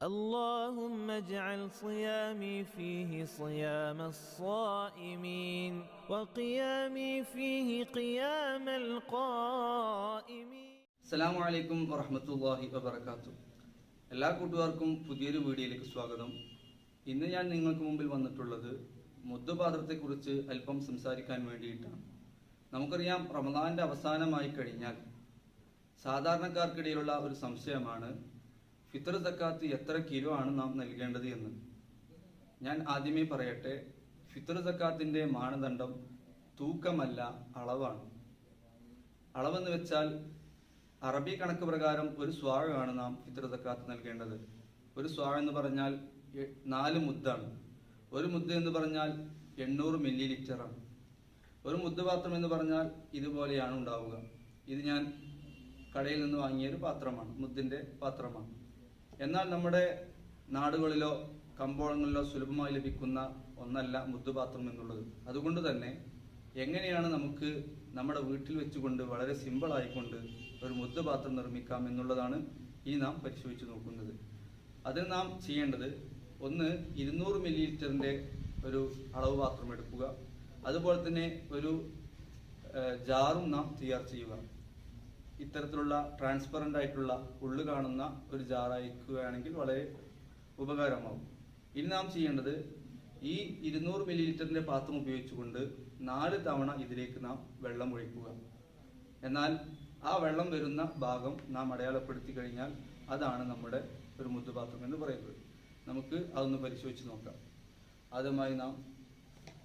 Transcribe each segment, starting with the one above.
اللهم اجعل صيامي فيه صيام الصائمين وقيامي فيه قيام القائمين അസ്സലാമു അലൈക്കും വറഹമത്തല്ലാഹി വബർക്കാത്തു എല്ലാ കൂട്ടുകാർക്കും പുതിയൊരു വീഡിയോയിലേക്ക് സ്വാഗതം ഇന്ന് ഞാൻ നിങ്ങൾക്ക് മുമ്പിൽ വന്നിട്ടുള്ളത് മുദ്ദപാത്രത്തെക്കുറിച്ച് അല്പം സംസാരിക്കാൻ വേണ്ടിയിട്ടാണ് നമുക്കറിയാം റമദാന്റെ അവസാനമായി കഴിഞ്ഞാൽ സാധാരണക്കാർക്കിടയിലുള്ള ഒരു സംശയമാണ് ഫിത്തർ സക്കാത്ത് എത്ര കിലോ ആണ് നാം നൽകേണ്ടത് എന്ന്? ഞാൻ ആദ്യമേ പറയട്ടെ ഫിത്തർ സക്കാത്തിന്റെ മാനദണ്ഡം തൂക്കമല്ല അളവാണ്. അളവെന്ന് വെച്ചാൽ അറബി കണക്ക് പ്രകാരം ഒരു സ്വാഴാണ് നാം ഫിത്ര സക്കാത്ത് നൽകേണ്ടത്. ഒരു സ്വാഴ എന്ന് പറഞ്ഞാൽ നാല് മുദ്ദാണ്. ഒരു മുദ്ദ എന്ന് പറഞ്ഞാൽ എണ്ണൂറ് മില്ലി ലിറ്ററാണ് ഒരു മുദ്ദ പാത്രം എന്ന് പറഞ്ഞാൽ ഇതുപോലെയാണ് ഉണ്ടാവുക. ഇത് ഞാൻ കടയിൽ നിന്ന് വാങ്ങിയ ഒരു പാത്രമാണ് മുദ്ദിന്റെ പാത്രമാണ്. എന്നാൽ നമ്മുടെ നാടുകളിലോ കമ്പോളങ്ങളിലോ സുലഭമായി ലഭിക്കുന്ന ഒന്നല്ല മുദ്ദുപാത്രം എന്നുള്ളത്. അതുകൊണ്ട് തന്നെ എങ്ങനെയാണ് നമുക്ക് നമ്മുടെ വീട്ടിൽ വെച്ചുകൊണ്ട് വളരെ സിമ്പിൾ ആയിക്കൊണ്ട് ഒരു മുദ്ദുപാത്രം നിർമ്മിക്കാം എന്നുള്ളതാണ് ഈ നാം പരിശോധിച്ച് നോക്കുന്നത്. അതിന് നാം ചെയ്യേണ്ടത് ഒന്ന് ഇരുന്നൂറ് മില്ലി ലിറ്ററിന്റെ ഒരു അളവ് പാത്രം എടുക്കുക. അതുപോലെ തന്നെ ഒരു ജാറും നാം തയ്യാർ ചെയ്യുക. ഇത്തരത്തിലുള്ള ട്രാൻസ്പെറന്റ് ആയിട്ടുള്ള ഉള്ളു കാണുന്ന ഒരു ജാറായിരിക്കുകയാണെങ്കിൽ വളരെ ഉപകാരമാകും. ഇനി നാം ചെയ്യേണ്ടത് ഈ ഇരുന്നൂറ് മില്ലി ലിറ്ററിന്റെ പാത്രം ഉപയോഗിച്ചുകൊണ്ട് നാല് തവണ ഇതിലേക്ക് നാം വെള്ളം ഒഴിക്കുക. എന്നാൽ ആ വെള്ളം വരുന്ന ഭാഗം നാം അടയാളപ്പെടുത്തി കഴിഞ്ഞാൽ അതാണ് നമ്മുടെ ഒരു മുദ്ദുപാത്രം എന്ന് പറയുന്നത്. നമുക്ക് അതൊന്ന് പരിശോധിച്ച് നോക്കാം. ആദ്യമായി നാം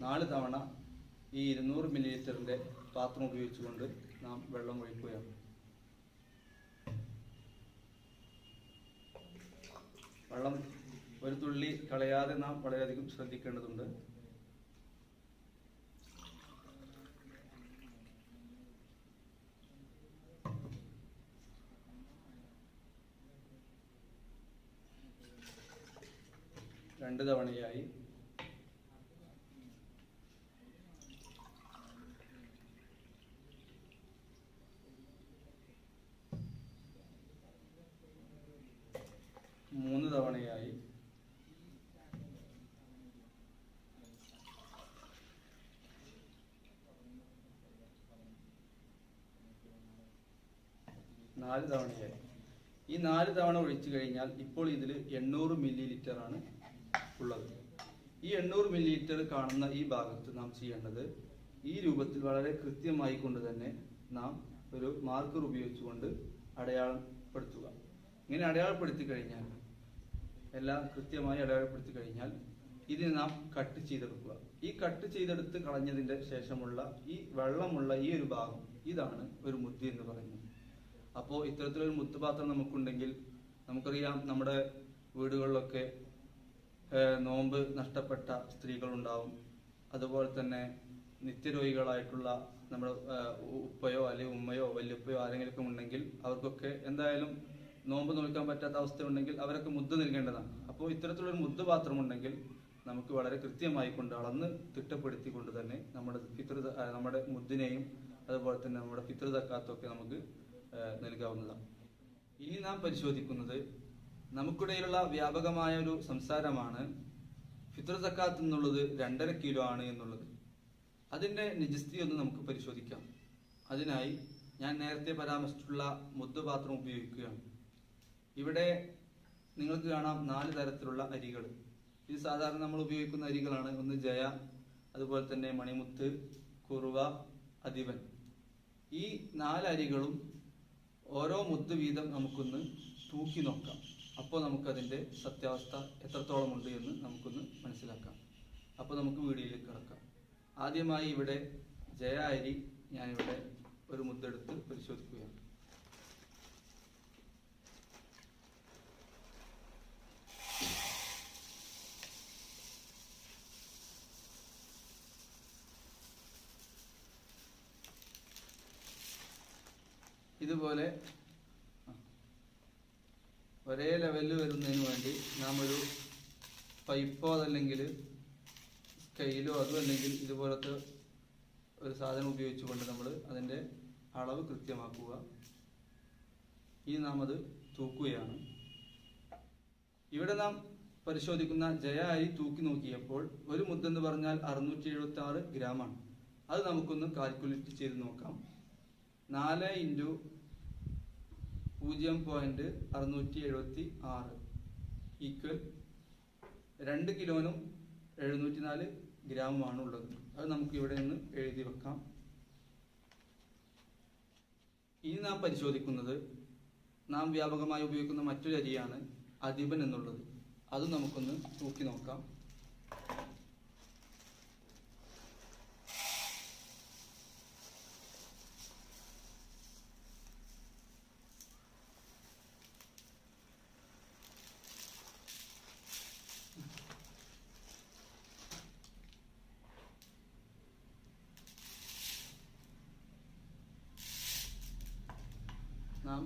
നാല് തവണ ഈ ഇരുന്നൂറ് മില്ലി ലിറ്ററിന്റെ പാത്രം ഉപയോഗിച്ചുകൊണ്ട് നാം വെള്ളം ഒഴിക്കുകയാണ്. വെള്ളം ഒരു തുള്ളി കളയാതെ നാം വളരെയധികം ശ്രദ്ധിക്കേണ്ടതുണ്ട്. രണ്ട് തവണയായി മൂന്ന് തവണയായി നാല് തവണയായി ഈ നാല് തവണ ഒഴിച്ചു കഴിഞ്ഞാൽ ഇപ്പോൾ ഇതിൽ എണ്ണൂറ് മില്ലി ലിറ്റർ ആണ് ഉള്ളത്. ഈ എണ്ണൂറ് മില്ലി ലിറ്റർ കാണുന്ന ഈ ഭാഗത്ത് നാം ചെയ്യേണ്ടത് ഈ രൂപത്തിൽ വളരെ കൃത്യമായി കൊണ്ട് തന്നെ നാം ഒരു മാർക്കർ ഉപയോഗിച്ചുകൊണ്ട് അടയാളപ്പെടുത്തുക. ഇങ്ങനെ അടയാളപ്പെടുത്തി കഴിഞ്ഞാൽ എല്ലാം കൃത്യമായി അടയാളപ്പെടുത്തി കഴിഞ്ഞാൽ ഇതിനെ നാം കട്ട് ചെയ്തെടുക്കുക. ഈ കട്ട് ചെയ്തെടുത്ത് കളഞ്ഞതിന്റെ ശേഷമുള്ള ഈ വെള്ളമുള്ള ഈ ഒരു ഭാഗം ഇതാണ് ഒരു മുദ്ദി എന്ന് പറയുന്നത്. അപ്പോൾ ഇത്തരത്തിലൊരു മുത്തുപാത്രം നമുക്കുണ്ടെങ്കിൽ നമുക്കറിയാം നമ്മുടെ വീടുകളിലൊക്കെ നോമ്പ് നഷ്ടപ്പെട്ട സ്ത്രീകളുണ്ടാവും. അതുപോലെ തന്നെ നിത്യരോഗികളായിട്ടുള്ള നമ്മുടെ ഉപ്പയോ അല്ലെങ്കിൽ ഉമ്മയോ വല്യുപ്പയോ ആരെങ്കിലും ഉണ്ടെങ്കിൽ അവർക്കൊക്കെ എന്തായാലും നോമ്പ് നോക്കാൻ പറ്റാത്ത അവസ്ഥ ഉണ്ടെങ്കിൽ അവരൊക്കെ മുദ്ദ നൽകേണ്ടതാണ്. അപ്പോൾ ഇത്തരത്തിലൊരു മുദ്ദ പാത്രം ഉണ്ടെങ്കിൽ നമുക്ക് വളരെ കൃത്യമായി കൊണ്ട് അളന്ന് തിട്ടപ്പെടുത്തി കൊണ്ട് തന്നെ നമ്മുടെ പിതൃ നമ്മുടെ മുദ്ദിനെയും അതുപോലെ തന്നെ നമ്മുടെ പിതൃതക്കാത്തൊക്കെ നമുക്ക് നൽകാവുന്നതാണ്. ഇനി നാം പരിശോധിക്കുന്നത് നമുക്കിടയിലുള്ള വ്യാപകമായ ഒരു സംസാരമാണ് ഫിത്ര സക്കാത്ത് എന്നുള്ളത് രണ്ടര കിലോ ആണ് എന്നുള്ളത്. അതിന്റെ നിജസ്ഥിതി ഒന്ന് നമുക്ക് പരിശോധിക്കാം. അതിനായി ഞാൻ നേരത്തെ പരാമർശിച്ചിട്ടുള്ള മുദ്ദപാത്രം ഉപയോഗിക്കുകയാണ്. ഇവിടെ നിങ്ങൾക്ക് കാണാം നാല് തരത്തിലുള്ള അരികൾ. ഇത് സാധാരണ നമ്മൾ ഉപയോഗിക്കുന്ന അരികളാണ്. ഒന്ന് ജയ അതുപോലെ തന്നെ മണിമുത്ത് കുറുവ അധിപൻ ഈ നാല് അരികളും ഓരോ മുത്ത് വീതം നമുക്കൊന്ന് തൂക്കി നോക്കാം. അപ്പോൾ നമുക്കതിന്റെ സത്യാവസ്ഥ എത്രത്തോളം ഉണ്ട് എന്ന് നമുക്കൊന്ന് മനസ്സിലാക്കാം. അപ്പോൾ നമുക്ക് വീഡിയോയിലേക്ക് കിടക്കാം. ആദ്യമായി ഇവിടെ ജയ അരി ഞാനിവിടെ ഒരു മുദ്ദെടുത്ത് പരിശോധിക്കുകയാണ്. ഇതുപോലെ ഒരേ ലെവലിൽ വരുന്നതിന് വേണ്ടി നാം ഒരു പൈപ്പോ അതല്ലെങ്കിൽ സ്കെയിലോ അതും അല്ലെങ്കിൽ ഇതുപോലത്തെ ഒരു സാധനം ഉപയോഗിച്ചുകൊണ്ട് നമ്മൾ അതിന്റെ അളവ് കൃത്യമാക്കുക. ഇനി നാം അത് തൂക്കുകയാണ്. ഇവിടെ നാം പരിശോധിക്കുന്ന ജയ അരി തൂക്കി നോക്കിയപ്പോൾ ഒരു മുദ്ദെന്ന് പറഞ്ഞാൽ അറുന്നൂറ്റി എഴുപത്തി ആറ് ഗ്രാമാണ്. അത് നമുക്കൊന്ന് കാൽക്കുലേറ്റ് ചെയ്ത് നോക്കാം. നാല് ഇന്റു പൂജ്യം പോയിന്റ് അറുന്നൂറ്റി എഴുപത്തി ആറ് ഈക്വൽ രണ്ട് കിലോനും എഴുന്നൂറ്റി നാല് ഗ്രാമുമാണ് ഉള്ളത് അത് നമുക്ക് ഇവിടെ നിന്ന് എഴുതി വെക്കാം. ഇനി നാം പരിശോധിക്കുന്നത് നാം വ്യാപകമായി ഉപയോഗിക്കുന്ന മറ്റൊരു അരിയാണ് അധിപൻ എന്നുള്ളത്. അത് നമുക്കൊന്ന് നോക്കി നോക്കാം നാം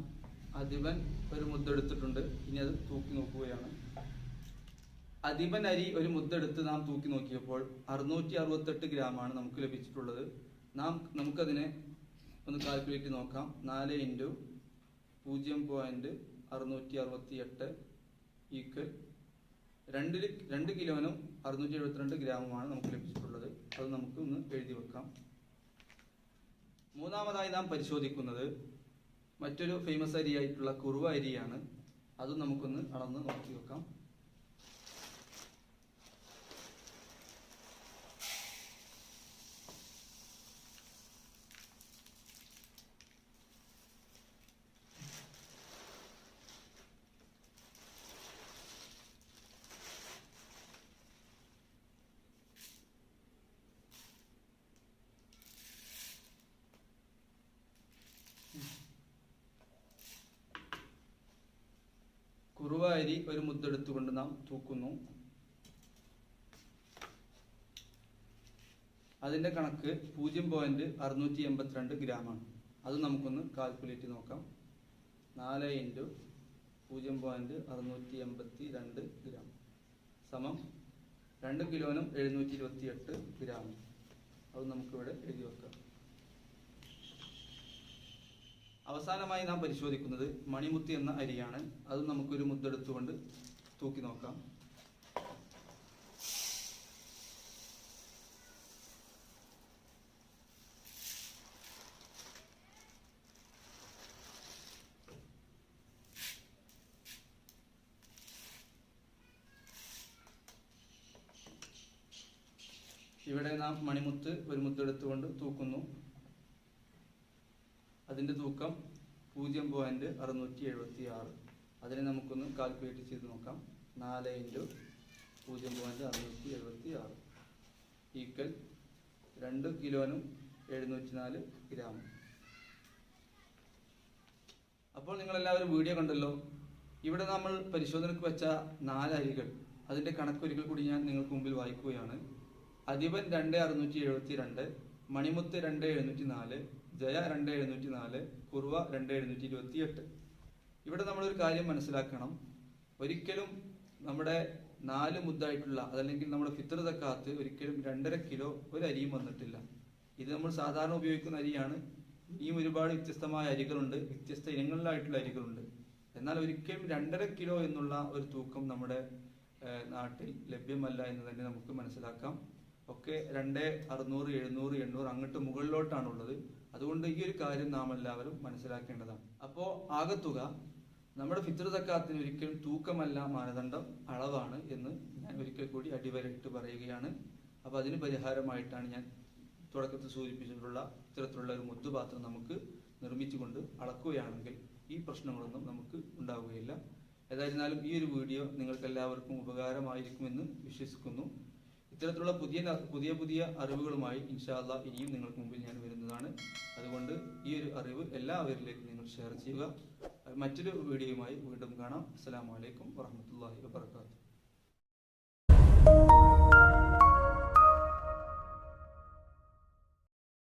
അധിപൻ ഒരു മുദ്ദ എടുത്തിട്ടുണ്ട്. ഇനി അത് തൂക്കി നോക്കുകയാണ്. അധിപൻ അരി ഒരു മുദ്ദ എടുത്ത് നാം തൂക്കി നോക്കിയപ്പോൾ അറുന്നൂറ്റി അറുപത്തെട്ട് ഗ്രാമാണ് നമുക്ക് ലഭിച്ചിട്ടുള്ളത്. നാം നമുക്കതിനെ ഒന്ന് കാൽക്കുലേറ്റ് നോക്കാം. നാല് ഇന്റു പൂജ്യം പോയിന്റ് അറുന്നൂറ്റി അറുപത്തി എട്ട് ഈക്വൽ രണ്ട് ലി- രണ്ട് കിലോനും അറുന്നൂറ്റി എഴുപത്തിരണ്ട് ഗ്രാമുമാണ് നമുക്ക് ലഭിച്ചിട്ടുള്ളത്. അത് നമുക്ക് ഒന്ന് എഴുതി വെക്കാം. മൂന്നാമതായി നാം പരിശോധിക്കുന്നത് മറ്റൊരു ഫേമസ് അരിയായിട്ടുള്ള കുറുവ അരിയാണ്. അതും നമുക്കൊന്ന് അളന്ന് നോക്കി വെക്കാം കുറുവ അരി ഒരു മുദ്ദെടുത്തുകൊണ്ട് നാം തൂക്കുന്നു. അതിന്റെ കണക്ക് പൂജ്യം പോയിന്റ് അറുന്നൂറ്റി എൺപത്തിരണ്ട് ഗ്രാമാണ് അത് നമുക്കൊന്ന് കാൽക്കുലേറ്റ് നോക്കാം. നാല് ഇന്റു പൂജ്യം പോയിന്റ് അറുന്നൂറ്റി എൺപത്തി രണ്ട് ഗ്രാം സമം രണ്ട് കിലോനും എഴുന്നൂറ്റി ഇരുപത്തി എട്ട് ഗ്രാം അത് നമുക്കിവിടെ എഴുതി വെക്കാം. അവസാനമായി നാം പരിശോധിക്കുന്നത് മണിമുത്തി എന്ന അരിയാണ്. അത് നമുക്കൊരു മുത്തെടുത്തുകൊണ്ട് തൂക്കി നോക്കാം. ഇവിടെ നാം മണിമുത്ത് ഒരു മുത്തെടുത്തുകൊണ്ട് തൂക്കുന്നു. അതിന്റെ തൂക്കം പൂജ്യം പോയിന്റ് അറുന്നൂറ്റി എഴുപത്തി ആറ് അതിനെ നമുക്കൊന്ന് കാൽക്കുലേറ്റ് ചെയ്ത് നോക്കാം. നാല് ഇന്റു പൂജ്യം പോയിന്റ് അറുന്നൂറ്റി എഴുപത്തി ആറ് ഈക്വൽ രണ്ട് കിലോനും എഴുന്നൂറ്റി നാല് ഗ്രാം അപ്പോൾ നിങ്ങളെല്ലാവരും വീഡിയോ കണ്ടല്ലോ? ഇവിടെ നമ്മൾ പരിശോധനയ്ക്ക് വെച്ച നാല് അരികൾ അതിന്റെ കണക്കൊരിക്കൽ കൂടി ഞാൻ നിങ്ങൾക്ക് മുമ്പിൽ വായിക്കുകയാണ്. അധിപൻ രണ്ട് അറുന്നൂറ്റി എഴുപത്തി രണ്ട് മണിമുത്ത് രണ്ട് എഴുന്നൂറ്റി നാല് ജയ രണ്ട് എഴുന്നൂറ്റി നാല് കുർവ രണ്ട് എഴുന്നൂറ്റി ഇരുപത്തി എട്ട് ഇവിടെ നമ്മളൊരു കാര്യം മനസ്സിലാക്കണം. ഒരിക്കലും നമ്മുടെ നാല് മുദ്ദായിട്ടുള്ള അതല്ലെങ്കിൽ നമ്മുടെ ഫിത്തർ തക്കാത്ത് ഒരിക്കലും രണ്ടര കിലോ ഒരു അരിയും വന്നിട്ടില്ല. ഇത് നമ്മൾ സാധാരണ ഉപയോഗിക്കുന്ന അരിയാണ്. ഇനിയും ഒരുപാട് വ്യത്യസ്തമായ അരികളുണ്ട്. വ്യത്യസ്ത ഇനങ്ങളിലായിട്ടുള്ള അരികളുണ്ട്. എന്നാൽ ഒരിക്കലും രണ്ടര കിലോ എന്നുള്ള ഒരു തൂക്കം നമ്മുടെ നാട്ടിൽ ലഭ്യമല്ല എന്ന് തന്നെ നമുക്ക് മനസ്സിലാക്കാം. ഒക്കെ രണ്ട് അറുന്നൂറ് എഴുന്നൂറ് എണ്ണൂറ് അങ്ങോട്ട് മുകളിലോട്ടാണുള്ളത്. അതുകൊണ്ട് ഈ ഒരു കാര്യം നാം എല്ലാവരും മനസ്സിലാക്കേണ്ടതാണ്. അപ്പോൾ ആകത്തുക നമ്മുടെ ഫിത്ര തക്കാത്തിന് ഒരിക്കലും തൂക്കമല്ല മാനദണ്ഡം അളവാണ് എന്ന് ഞാൻ ഒരിക്കൽ കൂടി അടിവരയിട്ട് പറയുകയാണ്. അപ്പോൾ അതിന് പരിഹാരമായിട്ടാണ് ഞാൻ തുടക്കത്തിൽ സൂചിപ്പിച്ചിട്ടുള്ള ഇത്തരത്തിലുള്ള ഒരു മുത്തുപാത്രം നമുക്ക് നിർമ്മിച്ചുകൊണ്ട് അളക്കുകയാണെങ്കിൽ ഈ പ്രശ്നങ്ങളൊന്നും നമുക്ക് ഉണ്ടാവുകയില്ല. ഏതായിരുന്നാലും ഈ ഒരു വീഡിയോ നിങ്ങൾക്ക് എല്ലാവർക്കും ഉപകാരമായിരിക്കുമെന്ന് വിശ്വസിക്കുന്നു. ഇത്തരത്തിലുള്ള പുതിയ പുതിയ പുതിയ അറിവുകളുമായി ഇൻഷാല്ല ഇനിയും നിങ്ങൾക്ക് മുമ്പിൽ ഞാൻ വരുന്നതാണ്. അതുകൊണ്ട് ഈ ഒരു അറിവ് എല്ലാവരിലേക്കും നിങ്ങൾ ഷെയർ ചെയ്യുക. മറ്റൊരു വീഡിയോയുമായി വീണ്ടും കാണാം. അസ്സലാമു അലൈക്കും വാഹമത്തല്ലാഹി വബർക്കാത്തു